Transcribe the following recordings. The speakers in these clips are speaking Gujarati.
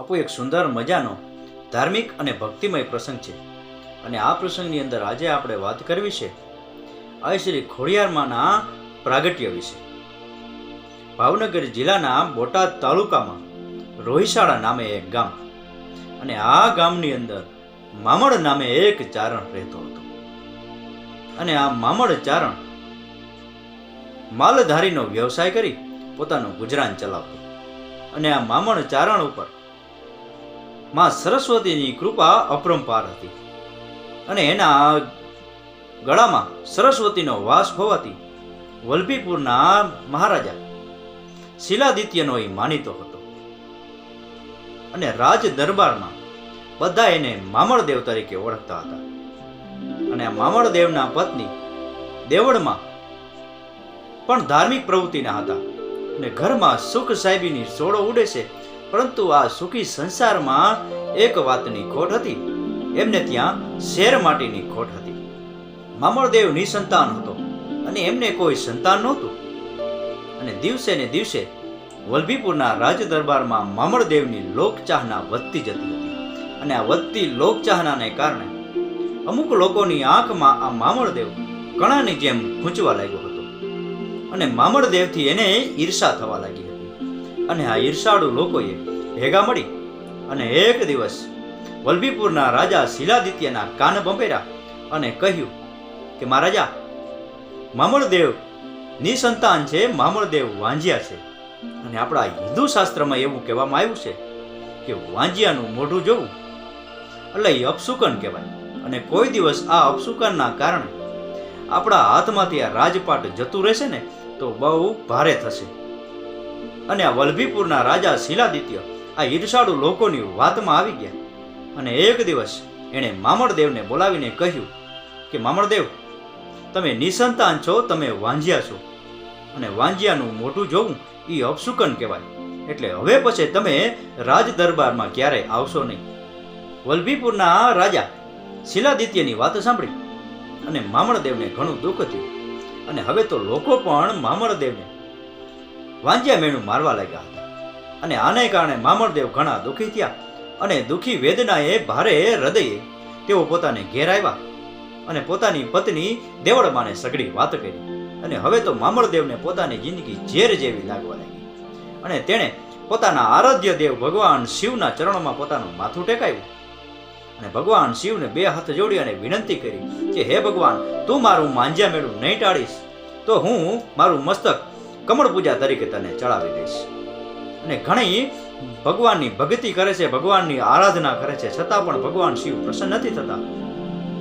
આપો એક સુંદર મજાનો, ધાર્મિક અને ભક્તિમય પ્રસંગ છે. અને આ પ્રસંગની અંદર આજે આપણે વાત કરવી છે આ શ્રી ખોડિયારમાંના પ્રાગટ્ય વિશે. ભાવનગર જિલ્લાના બોટાદ તાલુકામાં રોહિશાળા નામે એક ગામ અને આ ગામની અંદર મામડ નામે એક ચારણ રહેતો હતો. અને આ મામડ ચારણ માલધારીનો વ્યવસાય કરી પોતાનું ગુજરાન ચલાવતો. અને આ મામણ ચારણ ઉપર માં સરસ્વતીની કૃપા અપરંપાર હતી. અને એના ગળામાં સરસ્વતીનો વાસ હોવાથી વલભીપુરના મહારાજા શિલાદિત્યનો એ માનીતો હતો. અને રાજ દરબારમાં બધા એને મામળદેવ તરીકે ઓળખતા હતા. અને મામળદેવના પત્ની દેવળમાં પણ ધાર્મિક પ્રવૃત્તિના હતા. અને ઘરમાં સુખ સાહેબીની સોડો ઉડે છે પરંતુ આ સુખી સંસારમાં એક વાતની ખોટ હતી. એમને ત્યાં શેર માટીની ખોટ હતી. મામળદેવ નિસંતાન હતો અને એમને કોઈ સંતાન નહોતું. અને દિવસે ને દિવસે વલભીપુરના રાજ દરબારમાં મામળદેવની લોકચાહના વધતી જતી હતી. અને આ વધતી લોકચાહનાને કારણે અમુક લોકોની આંખમાં આ મામળદેવ કણાની જેમ ખૂંચવા લાગ્યો હતો. અને મામળદેવથી એને ઈર્ષા થવા લાગી અને આ ઈર્ષાળુ લોકોએ ભેગા મળી અને એક દિવસ વલભીપુરના રાજા શિલાદિત્યના કાન બંપેરા અને કહ્યું કે, મહારાજા મામળદેવ નિસંતાન છે મામળદેવ વાંજિયા છે. અને આપણા હિન્દુ શાસ્ત્રમાં એવું કહેવામાં આવ્યું છે કે, વાંજિયાનું મોઢું જોવું એટલે એ અપશુકન કહેવાય. અને કોઈ દિવસ આ અપશુકનના કારણે આપણા હાથમાંથી આ રાજપાટ જતું રહેશે ને, તો બહુ ભારે થશે. અને આ વલભીપુરના રાજા શિલાદિત્ય આ ઈર્ષાળુ લોકોની વાતમાં આવી ગયા. અને એક દિવસ એણે મામળદેવને બોલાવીને કહ્યું કે મામળદેવ તમે નિસંતાન છો, તમે વાંજ્યા છો. અને વાંજ્યાનું મોટું જોવું એ અપશુકન કહેવાય. એટલે હવે પછી તમે રાજ દરબારમાં ક્યારેય આવશો નહીં. વલભીપુરના રાજા શિલાદિત્યની વાત સાંભળી અને મામળદેવને ઘણું દુઃખ થયું. અને હવે તો લોકો પણ મામળદેવને વાંજ્યા મેણું મારવા લાગ્યા હતા. અને આને કારણે મામળદેવ ઘણા દુઃખી થયા અને દુઃખી વેદનાએ ભારે હૃદયે તેઓ પોતાને ઘેર આવ્યા અને પોતાની પત્ની દેવળમાને સઘળી વાત કરી. અને હવે તો મામળદેવને પોતાની જિંદગી ઝેર જેવી લાગવા લાગી. અને તેણે પોતાના આરાધ્ય દેવ ભગવાન શિવના ચરણોમાં પોતાનું માથું ટેકાવ્યું. અને ભગવાન શિવને બે હાથ જોડી અને વિનંતી કરી કે, હે ભગવાન, તું મારું માંજ્યા મેળું નહીં ટાળીશ, તો હું મારું મસ્તક કમળ પૂજા તરીકે તને ચડાવી દઈશ. અને ઘણી ભગવાનની ભક્તિ કરે છે, ભગવાનની આરાધના કરે છે, છતાં પણ ભગવાન શિવ પ્રસન્ન નથી થતા.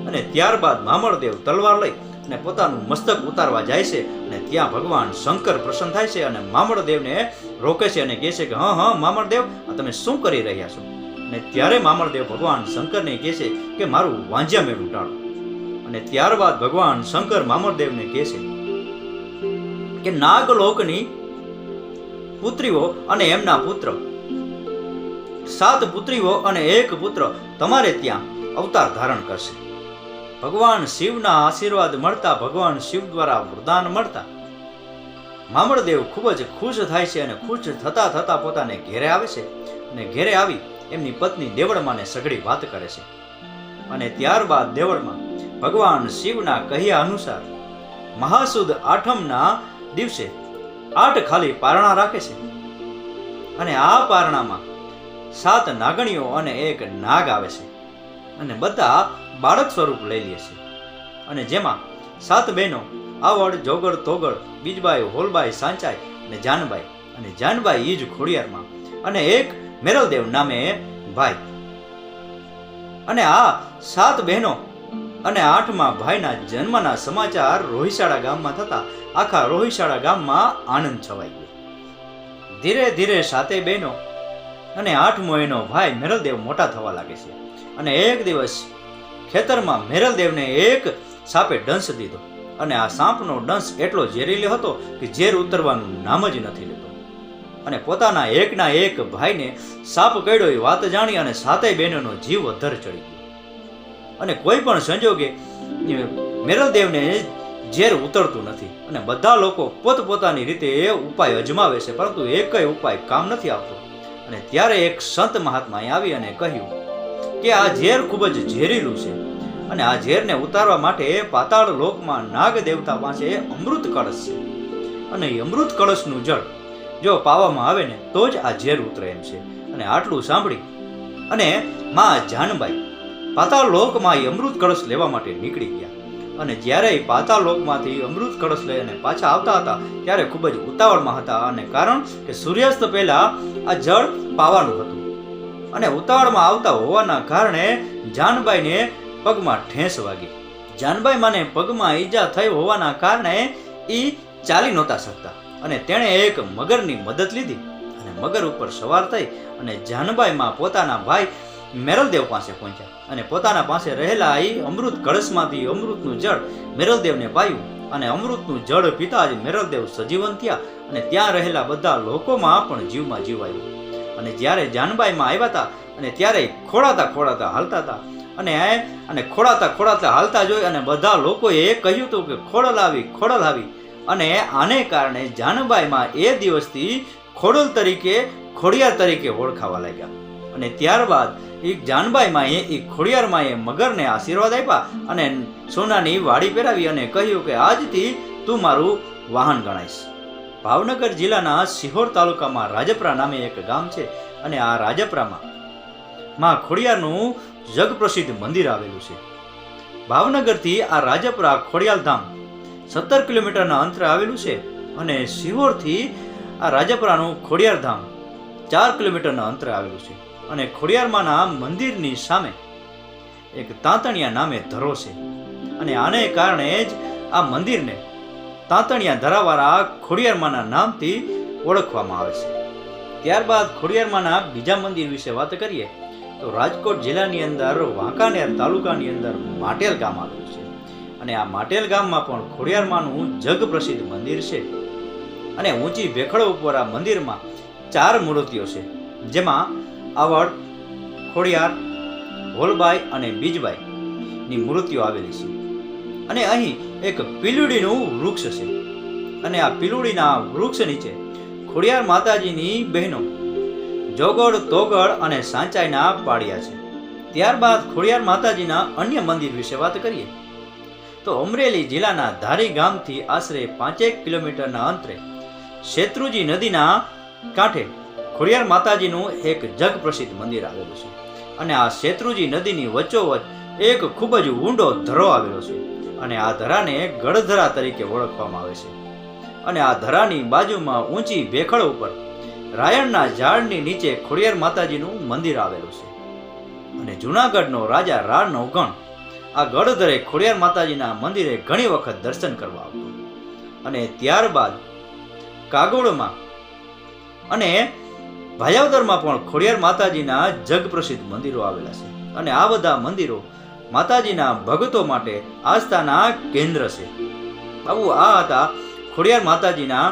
અને ત્યારબાદ મામળદેવ તલવાર લઈ અને પોતાનું મસ્તક ઉતારવા જાય છે અને ત્યાં ભગવાન શંકર પ્રસન્ન થાય છે અને મામળદેવને રોકે છે અને કહે છે કે, હા હા મામળદેવ આ તમે શું કરી રહ્યા છો? અને ત્યારે મામળદેવ ભગવાન શંકરને કહે છે કે, મારું વાંજ્યા મેળું ટાળો અને ત્યારબાદ ભગવાન શંકર મામળદેવને કહે છે કે નાગલોકની પુત્રીઓ અને એમના પુત્ર. સાત પુત્રીઓ અને એક પુત્ર તમારે ત્યાં અવતાર ધારણ કરશે. ભગવાન શિવના આશીર્વાદ મળતા ભગવાન શિવ દ્વારા વરદાન મળતા મામળદેવ ખૂબ જ ખુશ થાય છે અને ખુશ થતા થતા પોતાને ઘેરે આવે છે અને ઘેરે આવી એમની પત્ની દેવળમાને સઘળી વાત કરે છે. અને ત્યારબાદ દેવળમાં ભગવાન શિવના કહ્યા અનુસાર મહાસુદ આઠમના દિવસે આઠ ખાલી પારણા રાખે છે. અને આ પારણામાં સાત નાગણીઓ અને એક નાગ આવે છે. અને બધા બાળક સ્વરૂપ લઈ લે છે. અને જેમાં સાત બહેનો, આવડ, જોગડ, તોગડ, બીજબાઈ, હોલબાઈ, સાંચાઈ અને જાનબાઈ. અને જાનબાઈ ઈજ ખોડિયારમાં અને એક મેરલદેવ નામે ભાઈ. અને આ સાત બહેનો અને આઠમા ભાઈના જન્મના સમાચાર રોહિશાળા ગામમાં થતા આખા રોહિશાળા ગામમાં આનંદ છવાઈ ગયો. ધીરે ધીરે સાતે બહેનો અને આઠમો એનો ભાઈ મેરલદેવ મોટા થવા લાગે છે અને એક દિવસ ખેતરમાં મેરલદેવને એક સાપે ડંસ દીધો અને આ સાપનો ડંસ એટલો ઝેરીલો હતો કે ઝેર ઉતરવાનું નામ જ નથી લેતો અને પોતાના એકના એક ભાઈને સાપ કરડ્યો એ વાત જાણી અને સાતે બહેનોનો જીવ અધર ચડી ગયો. અને કોઈ પણ સંજોગે મેરલદેવને ઝેર ઉતરતું નથી. અને બધા લોકો પોતપોતાની રીતે એ ઉપાય અજમાવે છે, પરંતુ એકય ઉપાય કામ નથી આવતો. અને ત્યારે એક સંત મહાત્માએ આવી અને કહ્યું કે આ ઝેર ખૂબ જ ઝેરીલું છે. અને આ ઝેરને ઉતારવા માટે પાતાળ લોકમાં નાગ દેવતા પાસે અમૃત કળશ છે. અને એ અમૃત કળશનું જળ જો પાવામાં આવે ને, તો જ આ ઝેર ઉતરે એમ છે. અને આટલું સાંભળી અને મા જાનબાઈ પાતાળ લોકમાં એ અમૃત કળશ લેવા માટે નીકળી ગયા. અને જ્યારે એ પાતાળલોકમાંથી અમૃત કળશ લઈ અને પાછા આવતા હતા, ત્યારે ખૂબ જ ઉતાવળમાં હતા. અને કારણ કે સૂર્યાસ્ત પહેલા આ જળ પાવાનું હતું. અને ઉતાવળમાં આવતા હોવાના કારણે જાનબાઈને પગમાં ઠેસ વાગી. જાનબાઈ માને પગમાં ઈજા થઈ હોવાના કારણે એ ચાલી નહોતા શકતા. અને તેણે એક મગરની મદદ લીધી. અને મગર ઉપર સવાર થઈ અને જાનબાઈમાં પોતાના ભાઈ મેરલદેવ પાસે પહોંચ્યા અને પોતાના પાસે રહેલા એ અમૃત કળશમાંથી અમૃતનું જળ મેરલદેવને પાયું અને અમૃતનું જળ પીતા જ મેરલદેવ સજીવન થયા અને ત્યાં રહેલા બધા લોકોમાં પણ જીવમાં જીવ આવ્યો અને જ્યારે જાનબાઈમાં આવ્યા હતા અને ત્યારે ખોળાતા ખોળાતા હાલતા હતા અને અને ખોળાતા ખોળાતા હાલતા જોઈ અને બધા લોકોએ કહ્યું હતું કે ખોડલ આવી ખોડલ આવી અને આને કારણે જાનબાઈમાં એ દિવસથી ખોડલ તરીકે, ખોડિયાર તરીકે ઓળખાવા લાગ્યા. અને ત્યારબાદ એ જાનબાઈમાં એ એક ખોડિયાર માએ મગરને આશીર્વાદ આપ્યા અને સોનાની વાડી પહેરાવી અને કહ્યું કે આજથી તું મારું વાહન ગણાઈશ. ભાવનગર જિલ્લાના સિહોર તાલુકામાં રાજપરા નામે એક ગામ છે અને આ રાજપરામાં માં ખોડિયારનું જગપ્રસિદ્ધ મંદિર આવેલું છે. ભાવનગરથી આ રાજપરા ખોડિયાલ ધામ સત્તર કિલોમીટરના અંતરે આવેલું છે અને સિહોરથી આ રાજપરાનું ખોડિયાર ધામ ચાર કિલોમીટરના અંતરે આવેલું છે. અને ખોડિયારમાંના મંદિરની સામે. એક તાંતણિયા નામે ધરો છે અને આને કારણે જ આ મંદિરને તાંતણિયા ધરાવાળા ખોડિયારમાંના નામથી ઓળખવામાં આવે છે. ત્યારબાદ ખોડિયારમાંના બીજા મંદિર વિશે વાત કરીએ, તો રાજકોટ જિલ્લાની અંદર વાંકાનેર તાલુકાની અંદર માટેલ ગામ આવેલું છે. અને આ માટેલ ગામમાં પણ ખોડિયારમાંનું જગ પ્રસિદ્ધ મંદિર છે. અને ઊંચી ભેખડો ઉપર આ મંદિરમાં ચાર મૂર્તિઓ છે, જેમાં આવડ ખોડિયાર, હોલબાઈ અને બીજબાઈની મૂર્તિઓ આવેલી છે. અને અહીં એક પીલુડીનું વૃક્ષ છે. અને આ પીલુડીના વૃક્ષ નીચે ખોડિયાર માતાજીની બહેનો જોગડ, તોગડ અને સાંચાઈના પાડ્યા છે. ત્યારબાદ ખોડિયાર માતાજીના અન્ય મંદિર વિશે વાત કરીએ. તો અમરેલી જિલ્લાના ધારી ગામથી આશરે પાંચેક કિલોમીટરના અંતરે શેત્રુજી નદીના કાંઠે ખોડિયાર માતાજીનું એક જગ પ્રસિદ્ધ મંદિર આવેલું છે. અને આ શેત્રુજી નદીની વચ્ચોવચ એક ખૂબ જ ઊંડો ધરો આવેલો છે અને આ ધરાને ગળધરા તરીકે ઓળખવામાં આવે છે. અને આ ધરાની બાજુમાં ઊંચી ભેખળ ઉપર રાયણના ઝાડની નીચે ખોડિયાર માતાજીનું મંદિર આવેલું છે. અને જૂનાગઢનો રાજા રાણનો ગણ આ ગળધરે ખોડિયાર માતાજીના મંદિરે ઘણી વખત દર્શન કરવા આવતો. અને ત્યારબાદ કાગોળમાં અને ભાયાવદરમાં પણ ખોડિયાર માતાજીના જગ પ્રસિદ્ધ મંદિરો આવેલા છે. અને આ બધા મંદિરો માતાજીના ભગતો માટે આસ્થાના કેન્દ્ર છે. આવું આ હતા ખોડિયાર માતાજીના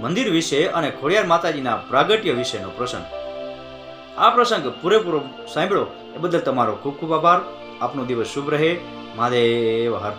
મંદિર વિશે અને ખોડિયાર માતાજીના પ્રાગટ્ય વિશેનો પ્રસંગ. આ પ્રસંગ પૂરેપૂરો સાંભળ્યો એ બદલ તમારો ખૂબ ખૂબ આભાર. આપનો દિવસ શુભ રહે. મહાદેવ, હર